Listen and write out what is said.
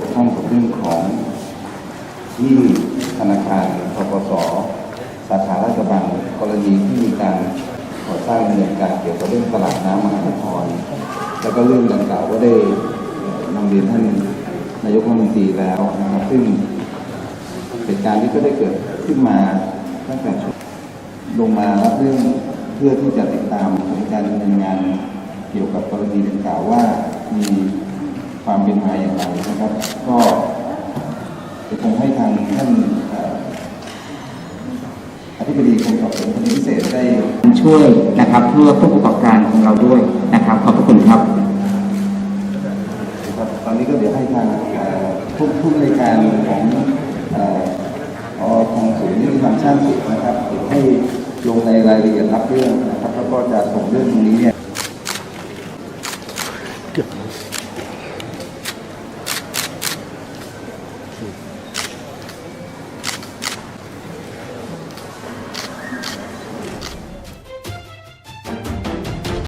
ี่ยวข้องกับเรื่องของที่ธนาคารทกสสาขาราชบังกรณีที่มีการก่อสร้างดำเนินการเกี่ยวกับเรื่องตลาดน้ำมหานคร แล้วก็เรื่องดังกล่าวก็ได้นำเรียนท่านนายกรัฐมนตรีแล้วนะครับซึ่งเหตุการณ์นี้ก็ได้เกิดขึ้นมาตั้งแต่ลงมารับเรื่องเพื่อที่จะติดตามผลการดำเนินงานเกี่ยวกับกรณีดังกล่าวว่ามี ความเป็นมาอย่างไรนะครับ ก็จะคงให้ทางท่านอธิบดีกรมสอบสวนคดีพิเศษได้ช่วยนะครับเพื่อผู้ประกอบการของเราด้วยนะครับ ขอบพระคุณครับตอนนี้ก็เดี๋ยวให้ทางผู้ผู้ในการของอทองศูนย์นิติธรรมช่างสุดนะครับเดี๋ยวให้ลงในรายละเอียดรับเรื่องนะครับ แล้วก็จะส่งเรื่องตรงนี้เนี่ย